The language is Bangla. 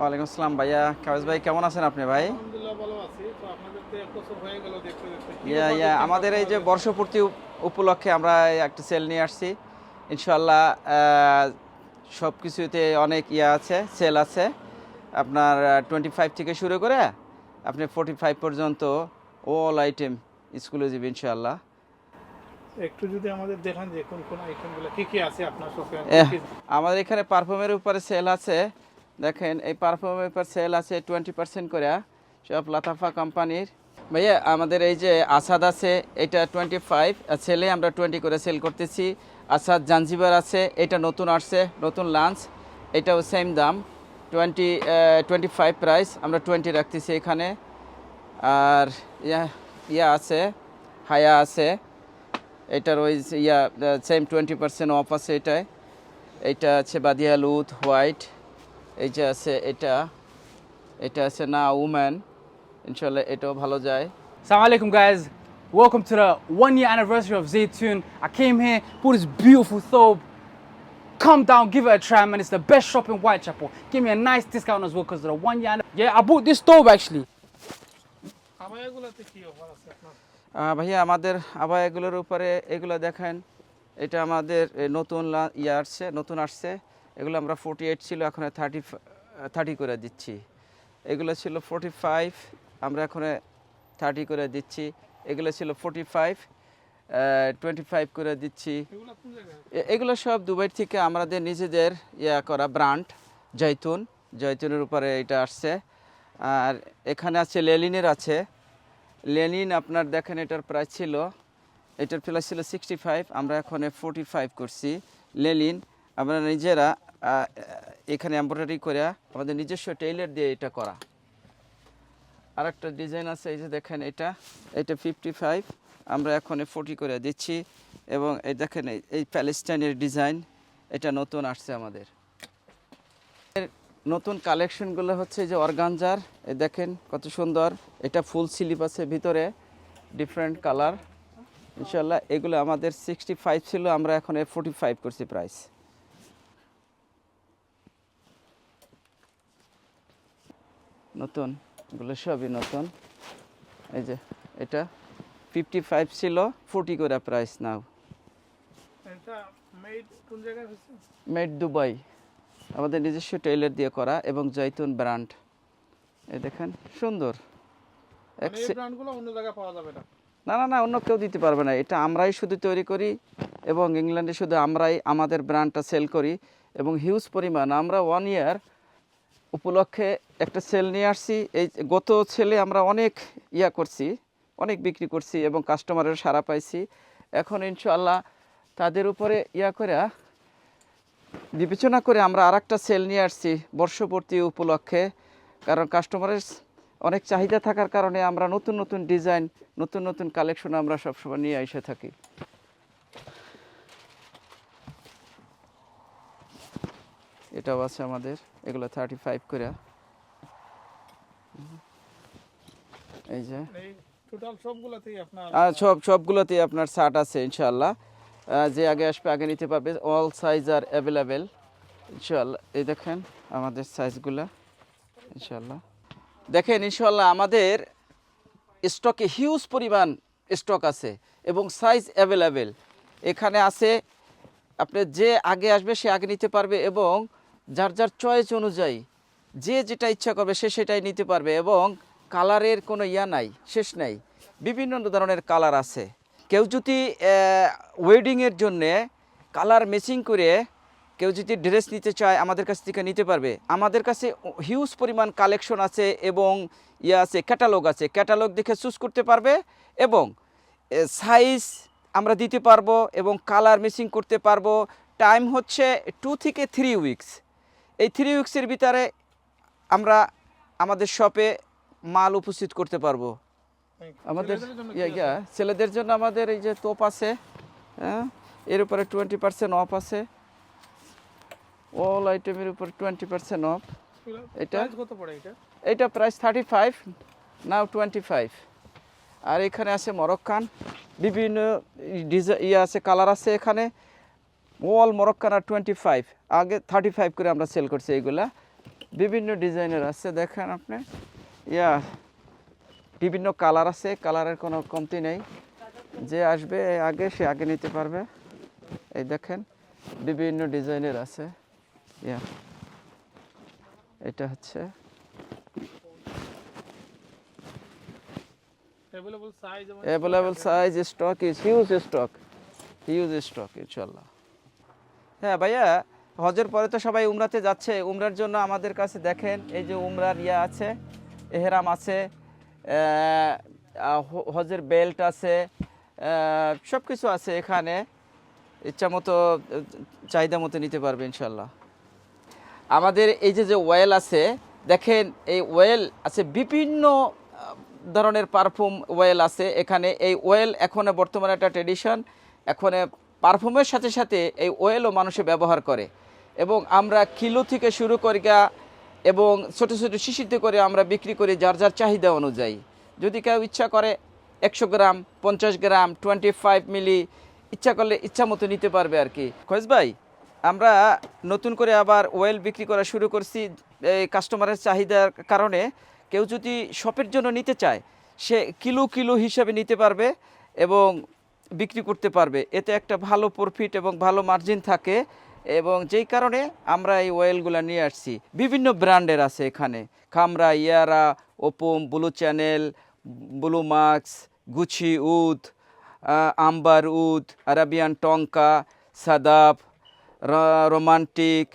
ওয়ালাইকুম আসসালাম ভাইয়া। কাগজ ভাই কেমন আছেন আপনি ভাই? হয়ে ইয়া ইয়া আমাদের এই যে বর্ষপূর্তি উপলক্ষে আমরা একটা সেল নিয়ে আসছি। ইনশাল্লাহ সব কিছুতে অনেক ইয়া আছে সেল আছে। আপনার টোয়েন্টি ফাইভ থেকে শুরু করে আপনি ফোর্টি ফাইভ পর্যন্ত অল আইটেম স্কুলে এক্সক্লুসিভ ইনশাল্লাহ একটু যদি আমাদের দেখান যে কোন কোন আইটেমগুলো কি কি আছে আপনার শপে? আমাদের এখানে পারফিউমের উপরে সেল আছে। দেখেন, এই পারফিউমের উপর সেল আছে টোয়েন্টি পার্সেন্ট করে সব লাতাফা কোম্পানির ভাইয়া, আমাদের এই যে আসাদ আছে, এটা টোয়েন্টি ফাইভ সেলে আমরা টোয়েন্টি করে সেল করতেছি। আসাদ জাঞ্জিবার আছে, এটা নতুন আসছে, নতুন লাঞ্চ এটাও সেম দাম। টোয়েন্টি টোয়েন্টি ফাইভ প্রাইস আমরা টোয়েন্টি রাখতেছি এখানে। আর ইয়া ইয়া আছে, হায়া আছে, এটার ওই yeah same twenty percent off আছে এটায়। এইটা আছে বাদিয়া লুথ হোয়াইট এই যে আছে এটা এটা আছে না উমেন ইনশাল্লাহ এটাও ভালো যায়। সালাম guys welcome to the one year anniversary of J tune I came hey pure is beautiful so calm down give a try man is the best shopping white চাপো came year nice discount us workers the one year yeah Abu this stove actually ভাইয়া আমাদের আবার এগুলোর উপরে এগুলো দেখেন। এটা আমাদের নতুন ইয়ে আসছে নতুন আসছে। এগুলো আমরা ফোর্টি এইট ছিল এখন থার্টি থার্টি করে দিচ্ছি। এগুলো ছিল ফোর্টি ফাইভ আমরা এখন থার্টি করে দিচ্ছি। এগুলো ছিল ফোর্টি ফাইভ টোয়েন্টি ফাইভ করে দিচ্ছি। এগুলো সব দুবাই থেকে আমাদের নিজেদের ইয়া করা ব্র্যান্ড জৈতুন জৈতুনের উপরে এটা আসছে। আর এখানে আছে লেলিনের আছে। লেনিন আপনার দেখেন এটার প্রাইস ছিল এটার প্রাইস ছিল সিক্সটি ফাইভ আমরা এখন ফোর্টি ফাইভ করছি। লেলিন আমরা নিজেরা এখানে এম্ব্রয়ডারি করে আমাদের নিজস্ব টেইলার দিয়ে এটা করা। আর একটা ডিজাইন আছে, এই যে দেখেন এটা এটা ফিফটি ফাইভ আমরা এখন ফোর্টি করে দিচ্ছি এবং এই দেখেন এই- প্যালেস্টাইনের ডিজাইন এটা নতুন আসছে আমাদের। নতুন কালেকশনগুলো হচ্ছে যে অর্গানজার এই দেখেন কত সুন্দর, এটা ফুল স্লিপ আছে ভিতরে ডিফারেন্ট কালার ইনশাল্লাহ এগুলো আমাদের সিক্সটি ফাইভ ছিল, আমরা এখন ফোর্টি ফাইভ করছি প্রাইস নতুন এগুলো সবই নতুন। এই যে এটা ফিফটি ফাইভ ছিল ফোর্টি করে প্রাইস নাও। এটা মেড দুবাই আমাদের নিজস্ব টেইলার দিয়ে করা এবং জৈতুন ব্র্যান্ড এই দেখেন সুন্দর। মানে এই Ex- ব্র্যান্ডগুলো অন্য জায়গায় পাওয়া যাবে না না না না অন্য কেউ দিতে পারবে না। এটা আমরাই শুধু তৈরি করি এবং ইংল্যান্ডে শুধু আমরাই আমাদের ব্র্যান্ডটা সেল করি এবং হিউজ পরিমাণ। আমরা ওয়ান ইয়ার উপলক্ষে একটা সেল নিয়ে আসছি। এই গত সেলে আমরা অনেক ইয়া করছি, অনেক বিক্রি করছি এবং কাস্টমারের সাড়া পাইছি। এখন ইনশাআল্লাহ তাদের উপরে ইয়া করে বিবেচনা করে আমরা আর একটা সেল নিয়ে আসছি বর্ষপূর্তি উপলক্ষে। কারণ কাস্টমারের অনেক চাহিদা থাকার কারণে আমরা নতুন নতুন ডিজাইন, নতুন নতুন কালেকশন আমরা সবসময় নিয়ে এসে থাকি। এটাও আছে আমাদের। এগুলো থার্টি ফাইভ করে এই যে। সব সবগুলোতেই আপনার শার্ট আছে ইনশাল্লাহ যে আগে আসবে আগে নিতে পারবে। অল সাইজ আর অ্যাভেলেবেল ইনশাল্লাহ এই দেখেন আমাদের সাইজগুলো ইনশাল্লাহ দেখেন ইনশাল্লাহ আমাদের স্টকে হিউজ পরিমাণ স্টক আছে এবং সাইজ অ্যাভেলেবেল এখানে আছে আপনি যে আগে আসবে সে আগে নিতে পারবে এবং যার যার চয়েস অনুযায়ী যে যেটা ইচ্ছা করবে সে সেটাই নিতে পারবে এবং কালারের কোনো ইয়া নাই, শেষ নাই। বিভিন্ন ধরনের কালার আছে। কেউ যদি ওয়েডিংয়ের জন্যে কালার ম্যাচিং করে কেউ যদি ড্রেস নিতে চায় আমাদের কাছ থেকে নিতে পারবে। আমাদের কাছে হিউজ পরিমাণ কালেকশন আছে এবং ইয়ে আছে ক্যাটালগ আছে। ক্যাটালগ দেখে চুজ করতে পারবে এবং সাইজ আমরা দিতে পারব এবং কালার মিসিং করতে পারব। টাইম হচ্ছে টু থেকে থ্রি উইকস এই থ্রি উইক্সের ভিতরে আমরা আমাদের শপে মাল উপস্থিত করতে পারব। আমাদের ছেলেদের জন্য আমাদের এই যে তোপ আছে হ্যাঁ? এর উপরে টোয়েন্টি পার্সেন্ট অফ আছে। অল আইটেমের উপর টোয়েন্টি পার্সেন্ট অফ এটা? এটা? Price thirty five now twenty five আর এখানে আছে মরক্কান বিভিন্ন ডিজাইন ইয়ে আছে কালার আছে এখানে। অল মরক্কান আর টোয়েন্টি ফাইভ আগে থার্টি ফাইভ করে আমরা সেল করছি এইগুলা। বিভিন্ন ডিজাইনের আছে দেখেন আপনি। ইয়া বিভিন্ন কালার আছে কালারের কোনো কমতি নেই। যে আসবে আগে সে আগে নিতে পারবে। এই দেখেন বিভিন্ন ডিজাইনের আছে। ইয়া এটা হচ্ছে। অ্যাভেলেবল সাইজ এবং available size stock is huge stock huge stock ইনশাল্লাহ। হ্যাঁ ভাইয়া, হজের পরে তো সবাই উমরাতে যাচ্ছে। উমরার জন্য আমাদের কাছে দেখেন, এই যে উমরার ইয়া আছে, এহেরাম আছে হজের বেল্ট আছে সব কিছু আছে এখানে। ইচ্ছা মতো, চাহিদা মতো নিতে পারবে ইনশাল্লাহ আমাদের এই যে যে ওয়েল আছে, দেখেন, এই ওয়েল আছে বিভিন্ন ধরনের পারফিউম ওয়েল আছে এখানে। এই ওয়েল এখন বর্তমানে একটা ট্রেডিশন এখন পারফিউমের সাথে সাথে এই ওয়েলও মানুষে ব্যবহার করে। এবং আমরা কিলো থেকে শুরু করি গা এবং ছোট ছোট শিশিতে করে আমরা বিক্রি করি যার যার চাহিদা অনুযায়ী। যদি কেউ ইচ্ছা করে একশো গ্রাম, পঞ্চাশ গ্রাম টোয়েন্টি ফাইভ মিলি ইচ্ছা করলে ইচ্ছা মতো নিতে পারবে আর কি। খোঁজ ভাই, আমরা নতুন করে আবার ওয়েল বিক্রি করা শুরু করছি। এই কাস্টমারের চাহিদার কারণে কেউ যদি শপের জন্য নিতে চায়, সে কিলো কিলো হিসাবে নিতে পারবে এবং বিক্রি করতে পারবে। এতে একটা ভালো প্রফিট এবং ভালো মার্জিন থাকে এবং যেই কারণে আমরা এই অয়েলগুলো নিয়ে আসছি। বিভিন্ন ব্র্যান্ডের আছে এখানে। খামরা, ইয়ারা, ওপম, blue Chanel, blue marks Gucci oud amber oud, Arabian tonka, Shadab romantic